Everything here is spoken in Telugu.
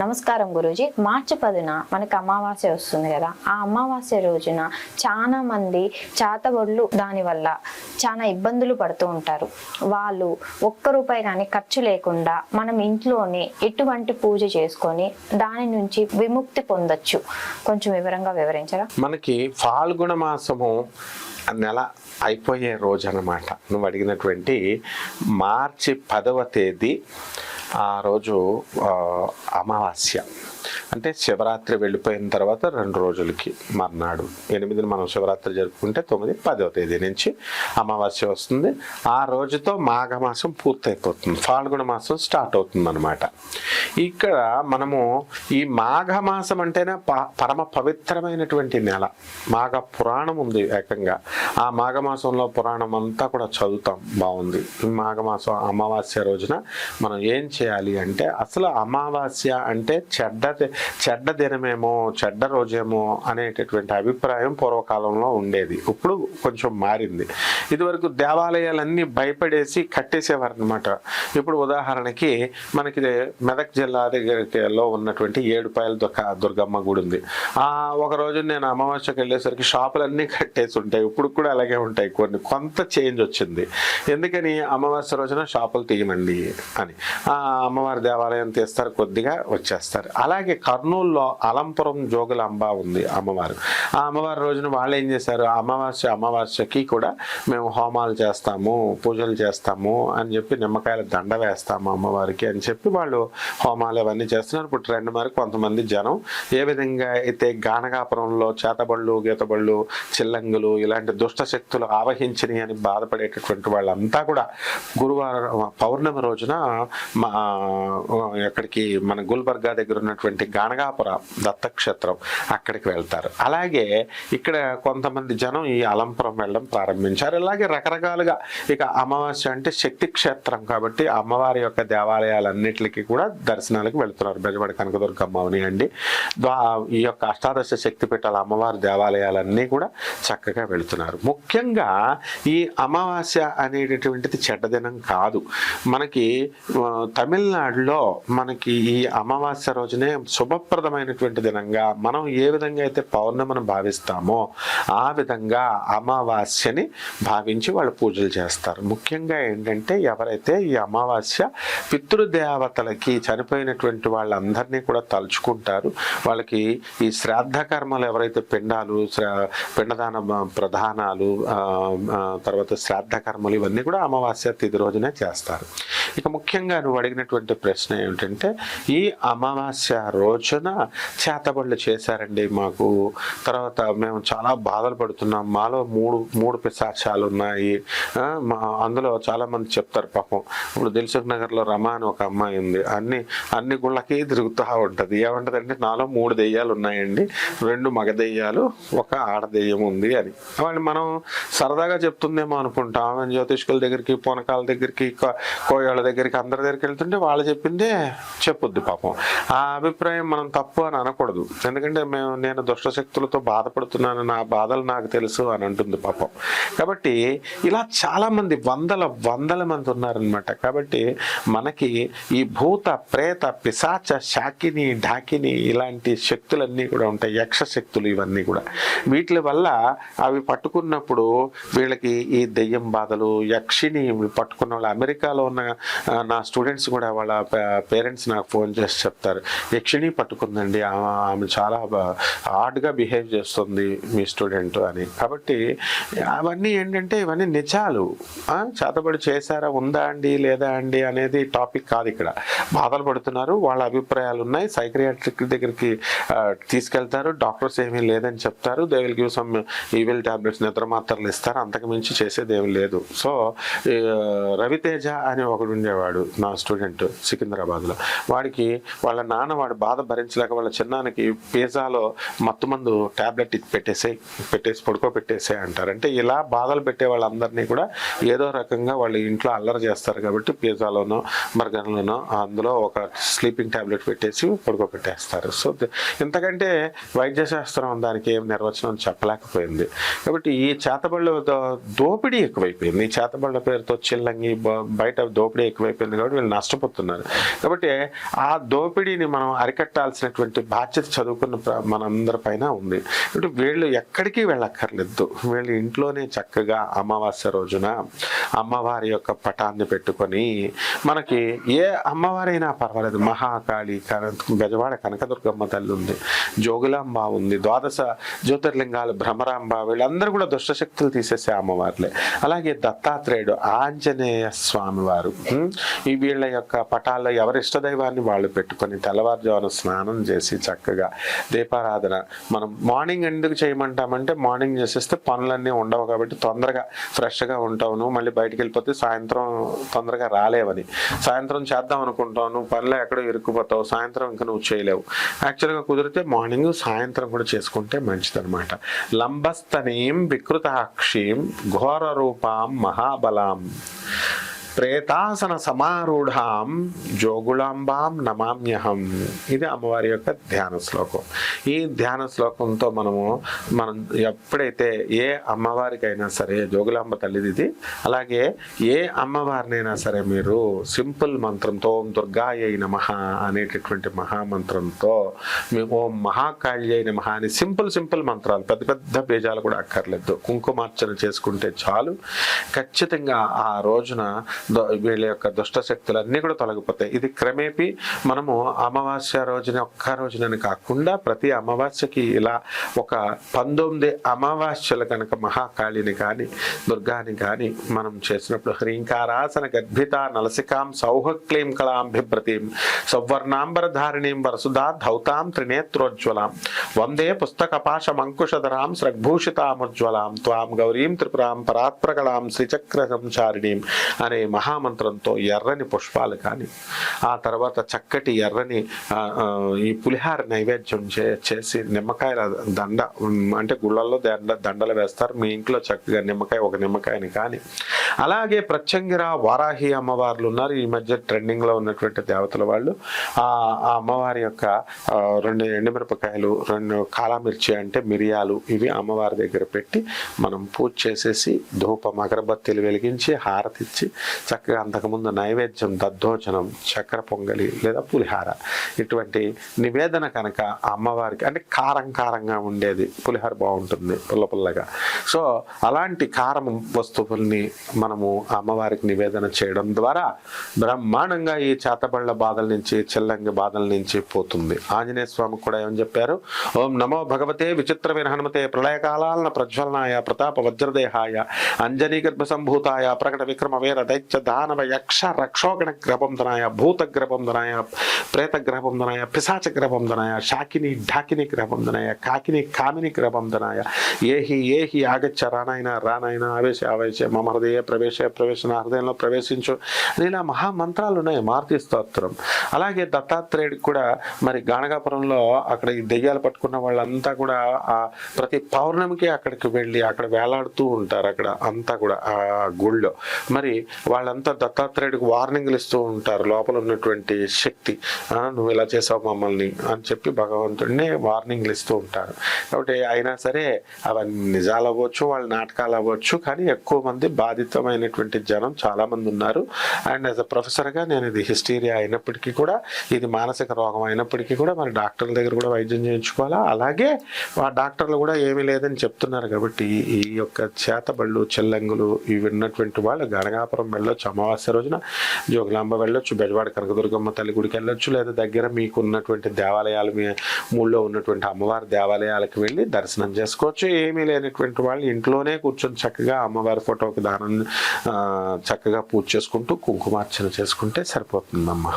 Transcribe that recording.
నమస్కారం గురూజీ. మార్చి పదిన మనకు అమావాస్య వస్తుంది కదా. ఆ అమావాస్య రోజున చాలా మంది చాతబడులు దానివల్ల చాలా ఇబ్బందులు పడుతూ ఉంటారు. వాళ్ళు ఒక్క రూపాయి కానీ ఖర్చు లేకుండా మనం ఇంట్లోనే ఎటువంటి పూజ చేసుకొని దాని నుంచి విముక్తి పొందొచ్చు. కొంచెం వివరంగా వివరించరా? మనకి ఫాల్గుణ మాసము నెల అయిపోయే రోజు అన్నమాట నువ్వు అడిగినటువంటి మార్చి పదవ తేదీ ఆ రోజు అమావాస్య. అంటే శివరాత్రి వెళ్ళిపోయిన తర్వాత రెండు రోజులకి మర్నాడు. ఎనిమిదిని మనం శివరాత్రి జరుపుకుంటే తొమ్మిది పదవ తేదీ నుంచి అమావాస్య వస్తుంది. ఆ రోజుతో మాఘమాసం పూర్తయిపోతుంది. ఫాల్గుణ మాసం స్టార్ట్ అవుతుంది అనమాట ఇక్కడ మనము ఈ మాఘమాసం అంటేనే ప- పరమ పవిత్రమైనటువంటి నెల. మాఘ పురాణం ఉంది ఏకంగా. ఆ మాఘమాసంలో పురాణం అంతా కూడా చదువుతాం. బాగుంది. ఈ మాఘమాసం అమావాస్య రోజున మనం ఏం చేయాలి అంటే అసలు అమావాస్య అంటే చెడ్డ చెడ్డ దినమేమో చెడ్డ రోజేమో అనేటటువంటి అభిప్రాయం పూర్వకాలంలో ఉండేది. ఇప్పుడు కొంచెం మారింది. ఇదివరకు దేవాలయాలన్నీ భయపడేసి కట్టేసేవారు అనమాట ఇప్పుడు ఉదాహరణకి మనకి మెదక్ జిల్లా దగ్గరలో ఉన్నటువంటి ఏడుపాయల దుర్గ దుర్గమ్మ గుడి ఉంది. ఆ ఒక రోజు నేను అమావాస్యకి వెళ్ళేసరికి షాపులన్నీ కట్టేసి ఉంటాయి. ఇప్పుడు కూడా అలాగే ఉంటాయి కొన్ని. కొంత చేంజ్ వచ్చింది. ఎందుకని? అమావాస్య రోజున షాపులు తీయమండి అని. ఆ అమ్మవారి దేవాలయం తీస్తారు కొద్దిగా వచ్చేస్తారు. అలా అలాగే కర్నూలులో అలంపురం జోగులాంబ ఉంది అమ్మవారు. ఆ అమ్మవారి రోజున వాళ్ళు ఏం చేశారు? అమావాస్య అమావాస్యకి కూడా మేము హోమాలు చేస్తాము పూజలు చేస్తాము అని చెప్పి నిమ్మకాయల దండ వేస్తాము అమ్మవారికి అని చెప్పి వాళ్ళు హోమాలు అవన్నీ చేస్తున్నారు. ఇప్పుడు ట్రెండ్ మరి కొంతమంది జనం ఏ విధంగా అయితే గానగాపురంలో చేతబళ్ళు గీతబళ్ళు చిల్లంగులు ఇలాంటి దుష్ట శక్తులు ఆవహించినాయి అని బాధపడేటటువంటి వాళ్ళంతా కూడా గురువారం పౌర్ణమి రోజున మా ఎక్కడికి మన గుల్బర్గా దగ్గర ఉన్నటువంటి గానగాపుర దత్తక్షేత్రం అక్కడికి వెళ్తారు. అలాగే ఇక్కడ కొంతమంది జనం ఈ అలంపురం వెళ్ళడం ప్రారంభించారు. ఇలాగే రకరకాలుగా ఇక అమావాస్య అంటే శక్తి క్షేత్రం కాబట్టి అమ్మవారి యొక్క దేవాలయాలన్నిటికీ కూడా దర్శనాలకు వెళ్తున్నారు. బెజవాడ కనకదుర్గమ్మ అవనియండి ఈ యొక్క అష్టాదశ శక్తి పీఠాల అమ్మవారి దేవాలయాలన్నీ కూడా చక్కగా వెళుతున్నారు. ముఖ్యంగా ఈ అమావాస్య అనేటటువంటిది చెడ్డదినం కాదు. మనకి తమిళనాడులో మనకి ఈ అమావాస్య రోజునే శుభప్రదమైనటువంటి దినంగా మనం ఏ విధంగా అయితే పౌర్ణమిని భావిస్తామో ఆ విధంగా అమావాస్యని భావించి వాళ్ళు పూజలు చేస్తారు. ముఖ్యంగా ఏంటంటే ఎవరైతే ఈ అమావాస్య పితృదేవతలకి చనిపోయినటువంటి వాళ్ళందరినీ కూడా తలుచుకుంటారు. వాళ్ళకి ఈ శ్రాద్ధ కర్మలు ఎవరైతే పిండాలు పిండదాన ప్రధానాలు తర్వాత శ్రాద్ధ కర్మలు ఇవన్నీ కూడా అమావాస్య తిది రోజునే చేస్తారు. ఇక ముఖ్యంగా నువ్వు అడిగినటువంటి ప్రశ్న ఏమిటంటే ఈ అమావాస్య రోజున చేతబడులు చేశారండి మాకు. తర్వాత మేము చాలా బాధలు పడుతున్నాం. మాలో మూడు మూడు పిశాచాలు ఉన్నాయి. మా అందులో చాలామంది చెప్తారు పాపం. ఇప్పుడు దిల్సుఖ్ నగర్లో రమా అని ఒక అమ్మాయి ఉంది. అన్ని అన్ని గుళ్ళకి తిరుగుతూ ఉంటుంది. ఏమంటదంటే నాలో మూడు దెయ్యాలు ఉన్నాయండి. రెండు మగ దెయ్యాలు ఒక ఆడ దెయ్యం ఉంది అని. వాళ్ళు మనం సరదాగా చెప్తుందేమో అనుకుంటాం. ఆమె జ్యోతిష్కుల దగ్గరికి పూనకాల దగ్గరికి కోయాళ్ళ దగ్గరికి అందరి దగ్గరికి వెళ్తుంటే వాళ్ళు చెప్పిందే చెప్పొద్దు పాపం. ఆ అభిప్రాయం అభిప్రాయం మనం తప్పు అని అనకూడదు. ఎందుకంటే మేము నేను దుష్ట శక్తులతో బాధపడుతున్నాను నా బాధలు నాకు తెలుసు అని అంటుంది పాపం. కాబట్టి ఇలా చాలామంది వందల వందల మంది ఉన్నారనమాట కాబట్టి మనకి ఈ భూత ప్రేత పిశాచ శాకిని ఢాకిని ఇలాంటి శక్తులన్నీ కూడా ఉంటాయి. యక్ష శక్తులు ఇవన్నీ కూడా. వీటి వల్ల అవి పట్టుకున్నప్పుడు వీళ్ళకి ఈ దెయ్యం బాధలు యక్షిని పట్టుకున్న వాళ్ళు అమెరికాలో ఉన్న నా స్టూడెంట్స్ కూడా వాళ్ళ పేరెంట్స్ నాకు ఫోన్ చేసి చెప్తారు. యక్షిని పట్టుకుందండి. ఆమె ఆమె చాలా హార్డ్గా బిహేవ్ చేస్తుంది మీ స్టూడెంట్ అని. కాబట్టి అవన్నీ ఏంటంటే ఇవన్నీ నిజాలు. చేతబడి చేశారా ఉందా అండి లేదా అండి అనేది టాపిక్ కాదు ఇక్కడ. బాధలు పడుతున్నారు వాళ్ళ అభిప్రాయాలు ఉన్నాయి. సైక్రియాట్రిక్ దగ్గరికి తీసుకెళ్తారు. డాక్టర్స్ ఏమీ లేదని చెప్తారు. They will give some evil tablets నిద్ర మాత్రలు ఇస్తారు. అంతకు మించి చేసేది ఏమి లేదు. సో రవితేజ అని ఒకడు ఉండేవాడు నా స్టూడెంట్ సికింద్రాబాద్లో. వాడికి వాళ్ళ నాన్న వాడు బాధ భరించలేక వాళ్ళ చిన్నానికి పిజ్జాలో మత్తు మందు టాబ్లెట్ పెట్టేసే పెట్టేసి పడుకో పెట్టేసే అంటారు. అంటే ఇలా బాధలు పెట్టే వాళ్ళందరినీ కూడా ఏదో రకంగా వాళ్ళు ఇంట్లో అల్లరి చేస్తారు కాబట్టి పిజ్జాలోనో బర్గర్లోనో అందులో ఒక స్లీపింగ్ టాబ్లెట్ పెట్టేసి పడుకోబెట్టేస్తారు సో ఇంతకంటే వైద్య శాస్త్రం దానికి ఏం నిర్వచనం చెప్పలేకపోయింది. కాబట్టి ఈ చేతబళ్ళ దోపిడీ ఎక్కువైపోయింది. ఈ చేతబళ్ళ పేరుతో చిల్లంగి బయట దోపిడీ ఎక్కువైపోయింది కాబట్టి వీళ్ళు నష్టపోతున్నారు. కాబట్టి ఆ దోపిడీని మనం అరికట్టాల్సినటువంటి బాధ్యత చదువుకున్న మనందరిపైన మనందరి పైన ఉంది. కాబట్టి వీళ్ళు ఎక్కడికి వెళ్ళక్కర్లేదు. వీళ్ళు ఇంట్లోనే చక్కగా అమావాస్య రోజున అమ్మవారి యొక్క పటాన్ని పెట్టుకొని మనకి ఏ అమ్మవారైనా పర్వాలేదు. మహాకాళి కన- బెజవాడ కనకదుర్గమ్మ తల్లి ఉంది. జోగులాంబ ఉంది. ద్వాదశ జ్యోతిర్లింగాలు భ్రమరాంబ వీళ్ళందరూ కూడా దుష్టశక్తులు తీసేసే అమ్మవార్లే. అలాగే దత్తాత్రేయుడు ఆంజనేయ స్వామివారు. ఈ వీళ్ళ యొక్క పటాల్లో ఎవరి ఇష్టదైవాన్ని వాళ్ళు పెట్టుకొని తెల్లవారుజామున స్నానం చేసి చక్కగా దీపారాధన. మనం మార్నింగ్ ఎందుకు చేయమంటామంటే మార్నింగ్ చేసేస్తే పనులన్నీ ఉండవు కాబట్టి తొందరగా ఫ్రెష్గా ఉంటావు మళ్ళీ బయటికి వెళ్ళిపోతే సాయంత్రం తొందరగా రాలేవని. సాయంత్రం చేద్దాం అనుకుంటావు పనులు ఎక్కడో ఇరుక్కుపోతావు సాయంత్రం ఇంకా నువ్వు చేయలేవు. యాక్చువల్గా కుదిరితే మార్నింగ్ సాయంత్రం కూడా చేసుకుంటే మంచిదనమాట లంబస్తనీం వికృతాక్షీం ఘోర రూపాం మహాబలాం. ప్రేతాసన సమారూఢాం జోగుళాంబాం నమామ్యహం. ఇది అమ్మవారి యొక్క ధ్యాన శ్లోకం. ఈ ధ్యాన శ్లోకంతో మనము మనం ఎప్పుడైతే ఏ అమ్మవారికైనా సరే జోగులాంబ తల్లిది ఇది అలాగే ఏ అమ్మవారినైనా సరే మీరు సింపుల్ మంత్రంతో ఓం దుర్గాయ నమ అనేటటువంటి మహామంత్రంతో మీ ఓం మహాకాళ్యై నమ అని సింపుల్ సింపుల్ మంత్రాలు పెద్ద పెద్ద బీజాలు కూడా అక్కర్లేదు. కుంకుమార్చన చేసుకుంటే చాలు. ఖచ్చితంగా ఆ రోజున వీళ్ళ యొక్క దుష్ట శక్తులన్నీ కూడా తొలగిపోతాయి. ఇది క్రమేపీ మనము అమావాస్య రోజున ఒక్క రోజునని కాకుండా ప్రతి అమావాస్యకి ఇలా ఒక పంతొమ్మిది అమావాస్యలు కనుక మహాకాళిని కానీ దుర్గాని కానీ మనం చేసినప్పుడు హ్రీంకారాసన గర్భిత నలసికాం సౌహక్లీం కళాం బిభ్రతీం సౌవర్ణాంబరధారిణీం వరసుదా ధౌతాం త్రినేత్రోజ్వలాం వందే పుస్తకపాశమంకుశధరాం శ్రగ్భూషితాముజ్వలాం త్వాం గౌరీం త్రిపురాం పరాత్ప్రకళాం శ్రీచక్ర సంచారిణీం అనే మహామంత్రంతో ఎర్రని పుష్పాలు కానీ ఆ తర్వాత చక్కటి ఎర్రని ఈ పులిహార నైవేద్యం చే చేసి నిమ్మకాయల దండ అంటే గుళ్ళల్లో దండ దండలు వేస్తారు. మీ ఇంట్లో చక్కగా నిమ్మకాయ ఒక నిమ్మకాయని కానీ. అలాగే ప్రత్యంగిర వారాహి అమ్మవార్లు ఉన్నారు. ఈ మధ్య ట్రెండింగ్లో ఉన్నటువంటి దేవతల వాళ్ళు. ఆ అమ్మవారి యొక్క రెండు ఎండుమిరపకాయలు రెండు కాలామిర్చి అంటే మిరియాలు ఇవి అమ్మవారి దగ్గర పెట్టి మనం పూజ చేసేసి ధూపం అగరబత్తీలు వెలిగించి హారతి ఇచ్చి చక్కగా అంతకుముందు నైవేద్యం దద్దోజనం చక్కెర పొంగలి లేదా పులిహార. ఇటువంటి నివేదన కనుక అమ్మవారికి అంటే కారం కారంగా ఉండేది పులిహార బాగుంటుంది పుల్ల పుల్లగా. సో అలాంటి కారం వస్తువుల్ని మనము అమ్మవారికి నివేదన చేయడం ద్వారా బ్రహ్మాండంగా ఈ చేతబళ్ళ బాధల నుంచి చెల్లంగి బాధల నుంచి పోతుంది. ఆంజనేయ స్వామి కూడా ఏమని చెప్పారు? ఓం నమో భగవతే విచిత్ర విరహణమతే ప్రళయకాలాలన ప్రజ్వలనాయ ప్రతాప వజ్రదేహాయ అంజనీ గర్భ సంభూతాయ ప్రకట విక్రమ వీర దైత్య దానవ యక్ష రక్షోగణ గ్రహబంధనాయ భూత గ్రహబంధనాయ ప్రేత గ్రహబంధనాయ పిశాచ గ్రహబంధనాయ శాకిని ఢాకిని గ్రహబంధనాయ కాకిని కామిని గ్రహబంధనాయ ఏహి ఏహి ఆగచ్చ రానాయన రానాయన ఆవేశ ఆవేశ మమ హృదయ ప్రవేశ ప్రవేశ నా హృదయంలో ప్రవేశించు అని ఇలా మహామంత్రాలు ఉన్నాయి మారుతి స్తోత్రం. అలాగే దత్తాత్రేయుడికి కూడా మరి గానగాపురంలో అక్కడ ఈ దెయ్యాలు పట్టుకున్న వాళ్ళంతా కూడా ఆ ప్రతి పౌర్ణమికి అక్కడికి వెళ్ళి అక్కడ వేలాడుతూ ఉంటారు అక్కడ అంతా కూడా ఆ గుళ్ళో. మరి వాళ్ళంతా దత్తాత్రేయుడికి వార్నింగ్లు ఇస్తూ ఉంటారు లోపల ఉన్నటువంటి శక్తి. నువ్వు ఇలా చేసావు మమ్మల్ని అని చెప్పి భగవంతుడిని వార్నింగ్లు ఇస్తూ ఉంటారు. కాబట్టి అయినా సరే అవన్నీ నిజాలు అవ్వచ్చు వాళ్ళ నాటకాలు అవ్వచ్చు కానీ ఎక్కువ మంది బాధితమైనటువంటి జనం చాలామంది ఉన్నారు. అండ్ యాజ్ అ ప్రొఫెసర్గా నేను ఇది హిస్టీరియా అయినప్పటికీ కూడా ఇది మానసిక రోగం అయినప్పటికీ కూడా మరి డాక్టర్ల దగ్గర కూడా వైద్యం చేయించుకోవాలా? అలాగే ఆ డాక్టర్లు కూడా ఏమీ లేదని చెప్తున్నారు కాబట్టి ఈ యొక్క చేతబళ్ళు చెల్లంగులు ఇవి ఉన్నటువంటి వాళ్ళు గనగాపురం వెళ్ళొచ్చు. అమావాస్య రోజున జోగులాంబ వెళ్ళొచ్చు బెజవాడ కనకదుర్గమ్మ తల్లి గుడికి వెళ్ళొచ్చు లేదా దగ్గర మీకు ఉన్నటువంటి దేవాలయాలు మీ ఊళ్ళో ఉన్నటువంటి అమ్మవారి దేవాలయాలకు వెళ్ళి దర్శనం చేసుకోవచ్చు. ఏమీ లేనటువంటి వాళ్ళు ఇంట్లోనే కూర్చొని చక్కగా అమ్మవారి ఫోటోకి దానం చక్కగా పూజ చేసుకుంటూ కుంకుమార్చన చేసుకుంటే సరిపోతుందమ్మా.